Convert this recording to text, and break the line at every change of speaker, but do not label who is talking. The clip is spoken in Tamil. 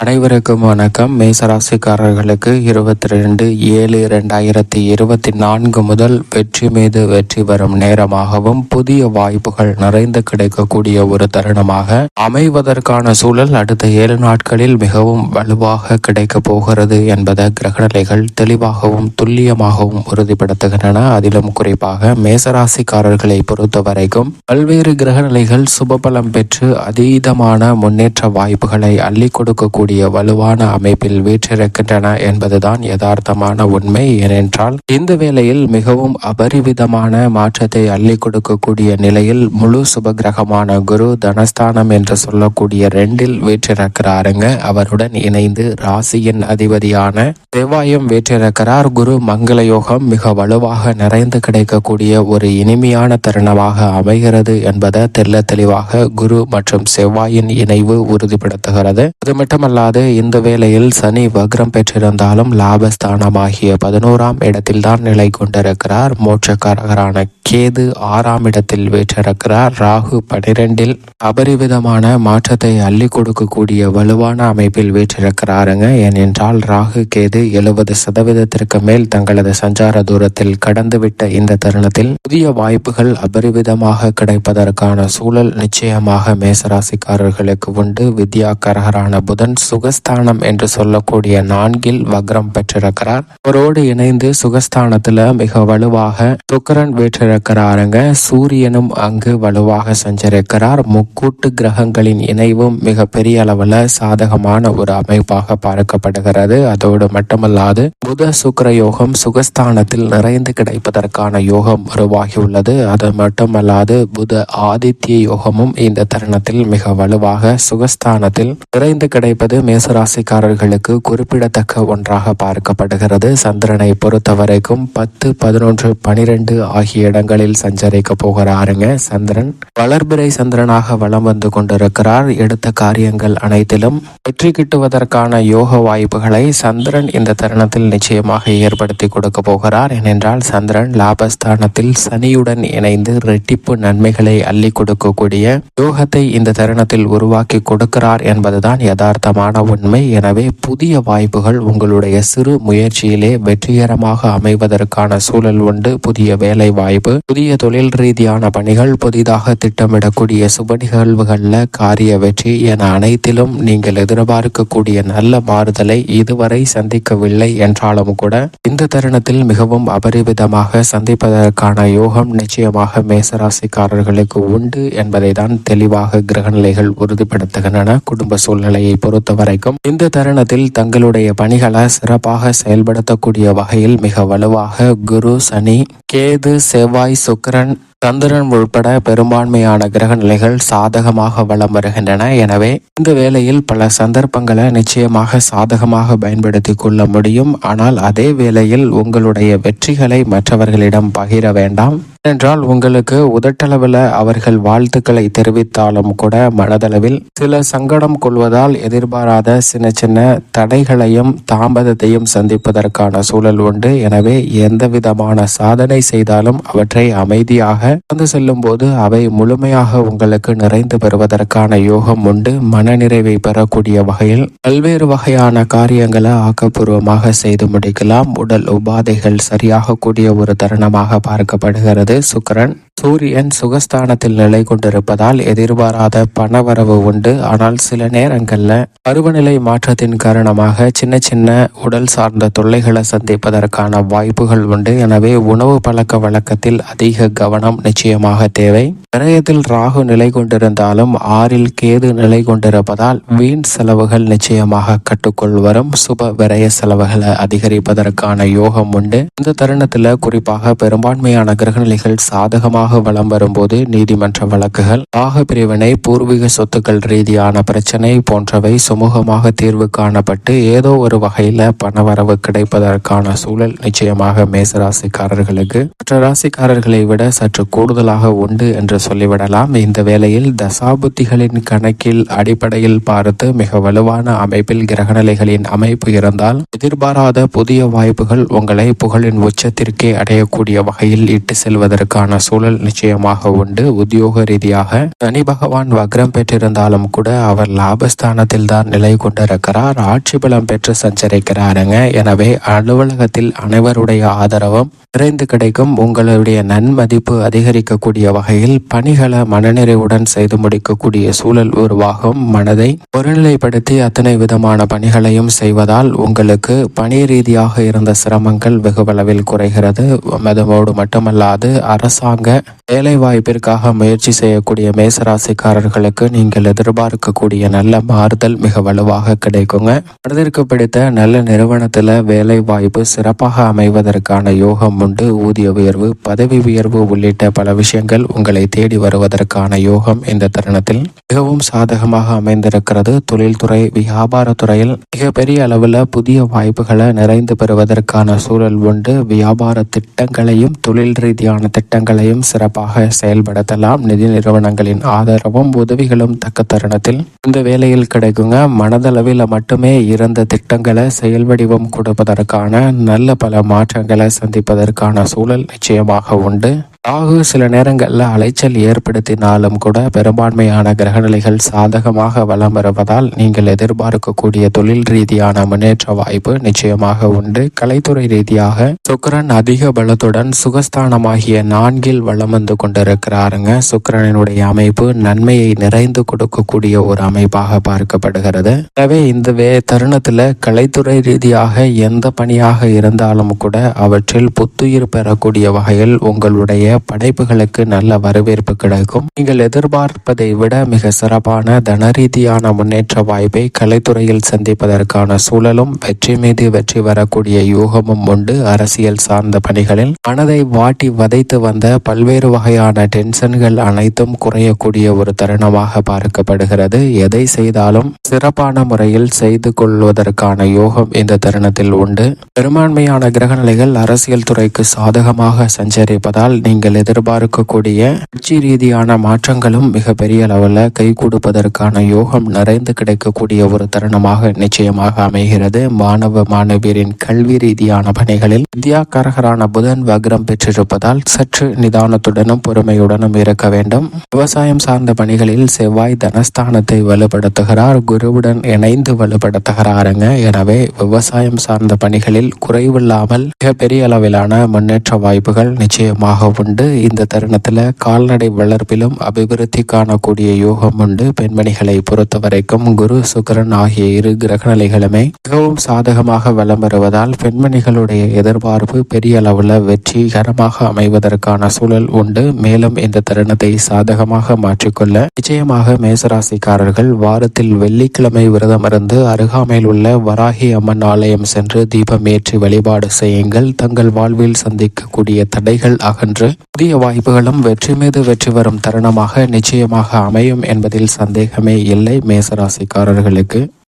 அனைவருக்கும் வணக்கம். மேசராசிக்காரர்களுக்கு இருபத்தி ரெண்டு ஏழு இரண்டாயிரத்தி இருபத்தி நான்கு முதல் வெற்றி மீது வெற்றி வரும் நேரமாகவும் புதிய வாய்ப்புகள் நிறைந்து கிடைக்கக்கூடிய ஒரு தருணமாக அமைவதற்கான சூழல் அடுத்த ஏழு நாட்களில் மிகவும் வலுவாக கிடைக்கப் போகிறது என்பதை கிரகநிலைகள் தெளிவாகவும் துல்லியமாகவும் உறுதிப்படுத்துகின்றன. அதிலும் குறிப்பாக மேசராசிக்காரர்களை பொறுத்த வரைக்கும் பல்வேறு கிரகநிலைகள் சுபபலம் பெற்று அதீதமான முன்னேற்ற வாய்ப்புகளை அள்ளி கொடுக்கக்கூடிய கூடிய வலுவான அமைப்பில் வீற்றிருக்கின்றன என்பதுதான் யதார்த்தமான உண்மை. ஏனென்றால் இந்த வேளையில் மிகவும் அபரிவிதமான மாற்றத்தை அள்ளி கொடுக்கக்கூடிய நிலையில் முழு சுபகிரகமான குரு தனஸ்தானம் என்று சொல்லக்கூடிய ரெண்டில் வீற்றிருக்கிறாருங்க. அவருடன் இணைந்து ராசியின் அதிபதியான செவ்வாயும் வீற்றிருக்கிறார். குரு மங்கள யோகம் மிக வலுவாக நிறைந்து கிடைக்கக்கூடிய ஒரு இனிமையான தருணமாக அமைகிறது என்பதை தெல்ல தெளிவாக குரு மற்றும் செவ்வாயின் இணைவு உறுதிப்படுத்துகிறது. அது மட்டுமல்ல அல்லாது இந்த வேளையில் சனி வக்ரம் பெற்றிருந்தாலும் லாபஸ்தானமாகிய பதினோராம் இடத்தில்தான் நிலை கொண்டிருக்கிறார். மோட்சக்காரகரான கேது ஆறாம் இடத்தில் வீற்றிருக்கிறார். ராகு பனிரெண்டில் அபரிவிதமான மாற்றத்தை அள்ளி கொடுக்கக்கூடிய வலுவான அமைப்பில் வீற்றிருக்கிறாருங்க. ஏனென்றால் ராகு கேது எழுபது சதவீதத்திற்கு மேல் தங்களது சஞ்சார தூரத்தில் கடந்துவிட்ட இந்த தருணத்தில் புதிய வாய்ப்புகள் அபரிவிதமாக கிடைப்பதற்கான சூழல் நிச்சயமாக மேசராசிக்காரர்களுக்கு உண்டு. வித்யாகரகரான புதன் சுகஸ்தானம் என்று சொல்லக்கூடிய நான்கில் வக்ரம் பெற்றிருக்கிறார். அவரோடு இணைந்து சுகஸ்தானத்துல மிக வலுவாக துக்கரன் வீற்றிருக்கிறாருங்க. சூரியனும் அங்கு வலுவாக சஞ்சரிக்கிறார். முக்கூட்டு கிரகங்களின் இணைவும் மிக பெரிய அளவுல சாதகமான ஒரு அமைப்பாக பார்க்கப்படுகிறது. அதோடு மட்டுமல்லாது புத சுக்கர யோகம் சுகஸ்தானத்தில் நிறைந்து கிடைப்பதற்கான யோகம் உருவாகியுள்ளது அது மட்டுமல்லாது புத ஆதித்ய யோகமும் இந்த தருணத்தில் மிக வலுவாக சுகஸ்தானத்தில் நிறைந்து கிடைப்பது மேசராசிக்காரர்களுக்கு குறிப்பிடத்தக்க ஒன்றாக பார்க்கப்படுகிறது. சந்திரனை பொறுத்த வரைக்கும் பத்து பதினொன்று பனிரெண்டு ஆகிய இடங்களில் சஞ்சரிக்க போகிறாருங்க. சந்திரன் வளர்பிறை சந்திரனாக வலம் வந்து கொண்டிருக்கிறார். எடுத்த காரியங்கள் அனைத்திலும் வெற்றி கிட்டுவதற்கான யோக வாய்ப்புகளை சந்திரன் இந்த தருணத்தில் நிச்சயமாக ஏற்படுத்தி கொடுக்க போகிறார். ஏனென்றால் சந்திரன் லாபஸ்தானத்தில் சனியுடன் இணைந்து ரெட்டிப்பு நன்மைகளை அள்ளி கொடுக்கக்கூடிய யோகத்தை இந்த தருணத்தில் உருவாக்கி கொடுக்கிறார் என்பதுதான் யதார்த்தமான உண்மை. எனவே புதிய வாய்ப்புகள் உங்களுடைய சிறு முயற்சியிலே வெற்றிகரமாக அமைவதற்கான சூழல் உண்டு. புதிய வேலை வாய்ப்பு புதிய தொழில் ரீதியான பணிகள் புதிதாக திட்டமிடக்கூடிய சுப நிகழ்வுகளில் காரிய வெற்றி என அனைத்திலும் நீங்கள் எதிர்பார்க்கக்கூடிய நல்ல மாறுதலை இதுவரை சந்திக்கவில்லை என்றாலும் கூட இந்த தருணத்தில் மிகவும் அபரிவிதமாக சந்திப்பதற்கான யோகம் நிச்சயமாக மேசராசிக்காரர்களுக்கு உண்டு என்பதை தான் தெளிவாக கிரகநிலைகள் உறுதிப்படுத்துகின்றன. குடும்ப சூழ்நிலையை பொறுத்த வரைக்கும் இந்த தருணத்தில் தங்களுடைய பணிகளை சிறப்பாக செயல்படுத்தக்கூடிய வகையில் மிக வலுவாக குரு சனி கேது செவ்வாய் சுக்கரன் சந்திரன் உள்பட பெரும்பான்மையான கிரக நிலைகள் சாதகமாக வளம் வருகின்றன. எனவே இந்த வேளையில் பல சந்தர்ப்பங்களை நிச்சயமாக சாதகமாக பயன்படுத்தி கொள்ள முடியும். ஆனால் அதே வேளையில் உங்களுடைய வெற்றிகளை மற்றவர்களிடம் பகிர வேண்டாம். என்றால் உங்களுக்கு உதட்டளவில் அவர்கள் வாழ்த்துக்களை தெரிவித்தாலும் கூட மனதளவில் சில சங்கடம் கொள்வதால் எதிர்பாராத சின்ன சின்ன தடைகளையும் தாமதத்தையும் சந்திப்பதற்கான சூழல் உண்டு. எனவே எந்த விதமான சாதனை செய்தாலும் அவற்றை அமைதியாக வந்து செல்லும் போது அவை முழுமையாக உங்களுக்கு நிறைந்து பெறுவதற்கான யோகம் உண்டு. மனநிறைவை பெறக்கூடிய வகையில் பல்வேறு வகையான காரியங்களை ஆக்கப்பூர்வமாக செய்து முடிக்கலாம். உடல் உபாதைகள் சரியாக கூடிய ஒரு தருணமாக பார்க்கப்படுகிறது. சுக்கரன் சூரியன் சுகஸ்தானத்தில் நிலை கொண்டிருப்பதால் எதிர்பாராத பணவரவு உண்டு. ஆனால் சில நேரங்களில் பருவநிலை மாற்றத்தின் காரணமாக சின்ன சின்ன உடல் சார்ந்த தொல்லைகளை சந்திப்பதற்கான வாய்ப்புகள் உண்டு. எனவே உணவு பழக்க வழக்கத்தில் அதிக கவனம் நிச்சயமாக தேவை. விரயத்தில் ராகு நிலை கொண்டிருந்தாலும் ஆறில் கேது நிலை கொண்டிருப்பதால் வீண் செலவுகள் நிச்சயமாக கட்டுக்குள் வரும். சுப விரய செலவுகளை அதிகரிப்பதற்கான யோகம் உண்டு. இந்த தருணத்தில் குறிப்பாக பெரும்பான்மையான கிரகநிலைகள் சாதகமாக அதிகமாக வளம் வரும்போது நீதிமன்ற வழக்குகள் ஆக பிரிவினை பூர்வீக சொத்துக்கள் ரீதியான பிரச்சனை போன்றவை சுமூகமாக தீர்வு காணப்பட்டு ஏதோ ஒரு வகையில பணவரவு கிடைப்பதற்கான சூழல் நிச்சயமாக மேசராசிக்காரர்களுக்கு. மற்ற ராசிக்காரர்களை விட சற்று கூடுதலாக உண்டு என்று சொல்லிவிடலாம். இந்த வேளையில் தசாபுத்திகளின் கணக்கில் அடிப்படையில் பார்த்து மிக வலுவான அமைப்பில் கிரகநிலைகளின் அமைப்பு இருந்தால் எதிர்பாராத புதிய வாய்ப்புகள் உங்களை புகழின் உச்சத்திற்கே அடையக்கூடிய வகையில் இட்டு செல்வதற்கான சூழல் பலன்கள் நிச்சயமாக உண்டு. உத்தியோக ரீதியாக சனி பகவான் வக்ரம் பெற்றிருந்தாலும் கூட அவர் லாபஸ்தானத்தில் தான் நிலை கொண்டிருக்கிறார். ஆட்சி பலம் பெற்று சஞ்சரிக்கிறாருங்க. எனவே அலுவலகத்தில் அனைவருடைய ஆதரவும் நிறைந்து கிடைக்கும். உங்களுடைய நன்மதிப்பு அதிகரிக்கக்கூடிய வகையில் பணிகளை மனநிறைவுடன் செய்து முடிக்கக்கூடிய சூழல் உருவாகும். மனதை ஒருநிலைப்படுத்தி அத்தனை விதமான பணிகளையும் செய்வதால் உங்களுக்கு பணி ரீதியாக இருந்த சிரமங்கள் வெகுவளவில் குறைகிறது. மதமோடு மட்டுமல்லாது அரசாங்க வேலை வாய்ப்பிற்காக முயற்சி செய்யக்கூடிய மேசராசிக்காரர்களுக்கு நீங்கள் எதிர்பார்க்கக்கூடிய நல்ல மாறுதல் மிக வலுவாக கிடைக்குங்க. மனதிற்கு பிடித்த நல்ல நிறுவனத்தில் வேலை வாய்ப்பு சிறப்பாக அமைவதற்கான யோகம் உண்டு. ஊதிய உயர்வு பதவி உயர்வு உள்ளிட்ட பல விஷயங்கள் உங்களை தேடி வருவதற்கான யோகம் இந்த தருணத்தில் மிகவும் சாதகமாக அமைந்திருக்கிறது. தொழில்துறை வியாபாரத்துறையில் மிகப்பெரிய அளவில் புதிய வாய்ப்புகளை நிறைந்து பெறுவதற்கான சூழல் உண்டு. வியாபார திட்டங்களையும் தொழில் ரீதியான திட்டங்களையும் சிறப்பாக செயல்படுத்தலாம். நிதி நிறுவனங்களின் ஆதரவும் உதவிகளும் தக்க தருணத்தில். இந்த வேலையில் கிடைக்குங்க. மனதளவில் மட்டுமே இருந்த திட்டங்களை செயல் வடிவம் கொடுப்பதற்கான நல்ல பல மாற்றங்களை சந்திப்பதற்கான சூழல் நிச்சயமாக உண்டு. ராகு சில நேரங்களில் அலைச்சல் ஏற்படுத்தினாலும் கூட பெரும்பான்மையான கிரகநிலைகள் சாதகமாக வலம் வருவதால் நீங்கள் எதிர்பார்க்கக்கூடிய தொழில் ரீதியான முன்னேற்ற வாய்ப்பு நிச்சயமாக உண்டு. கலைத்துறை ரீதியாக சுக்கரன் அதிக பலத்துடன் சுகஸ்தானமாகிய நான்கில் வலம் வந்து கொண்டிருக்கிறாருங்க. சுக்கரனினுடைய அமைப்பு நன்மையை நிறைந்து கொடுக்கக்கூடிய ஒரு அமைப்பாக பார்க்கப்படுகிறது. எனவே இந்த வே தருணத்தில் கலைத்துறை ரீதியாக எந்த பணியாக இருந்தாலும் கூட அவற்றில் புத்துயிர் பெறக்கூடிய வகையில் உங்களுடைய படைப்புகளுக்கு நல்ல வரவேற்பு கிடைக்கும். நீங்கள் எதிர்பார்ப்பதை விட மிக சிறப்பான தனரீதியான முன்னேற்ற வாய்ப்பை கலைத்துறையில் சந்திப்பதற்கான சூழலும் வெற்றி மீது வெற்றி வரக்கூடிய யோகமும் உண்டு. அரசியல் சார்ந்த பணிகளில் மனதை வாட்டி வதைத்து வந்த பல்வேறு வகையான டென்ஷன்கள் அனைத்தும் குறையக்கூடிய ஒரு தருணமாக பார்க்கப்படுகிறது. எதை செய்தாலும் சிறப்பான முறையில் செய்து கொள்வதற்கான யோகம் இந்த தருணத்தில் உண்டு. பெரும்பான்மையான கிரகநிலைகள் அரசியல் துறைக்கு சாதகமாக சஞ்சரிப்பதால் நீங்கள் எதிர்பார்க்கக்கூடிய கட்சி ரீதியான மாற்றங்களும் மிக பெரிய அளவில் கை கொடுப்பதற்கான யோகம் நிறைந்து கிடைக்கக்கூடிய ஒரு தருணமாக நிச்சயமாக அமைகிறது. மாணவ மாணவியரின் கல்வி ரீதியான பணிகளில் வித்யாக்காரகரான புதன் வக்ரம் பெற்றிருப்பதால் சற்று நிதானத்துடனும் பொறுமையுடனும் இருக்க வேண்டும். விவசாயம் சார்ந்த பணிகளில் செவ்வாய் தனஸ்தானத்தை வலுப்படுத்துகிறார். குருவுடன் இணைந்து வலுப்படுத்துகிறாருங்க. எனவே விவசாயம் சார்ந்த பணிகளில் குறைவில்லாமல் மிக பெரிய அளவிலான முன்னேற்ற வாய்ப்புகள் நிச்சயமாக உண்டு இந்த தருணத்தில் கால்நடை வளர்ப்பிலும் அபிவிருத்தி காணக்கூடிய யோகம் உண்டு. பெண்மணிகளை பொறுத்த வரைக்கும் குரு சுக்கரன் ஆகிய இரு கிரகநிலைகளுமே மிகவும் சாதகமாக வலம் வருவதால் பெண்மணிகளுடைய எதிர்பார்ப்பு பெரிய அளவில் வெற்றிகரமாக அமைவதற்கான சூழல் உண்டு. மேலும் இந்த தருணத்தை சாதகமாக மாற்றிக்கொள்ள நிச்சயமாக மேசராசிக்காரர்கள் வாரத்தில் வெள்ளிக்கிழமை விரதமிருந்து அருகாமையில் உள்ள வராகி அம்மன் ஆலயம் சென்று தீபம் ஏற்றி வழிபாடு செய்யுங்கள். தங்கள் வாழ்வில் சந்திக்கக்கூடிய தடைகள் அகன்று புதிய வாய்ப்புகளும் வெற்றி மீது வெற்றி வரும் தருணமாக நிச்சயமாக அமையும் என்பதில் சந்தேகமே இல்லை. மேசராசிக்காரர்களுக்கு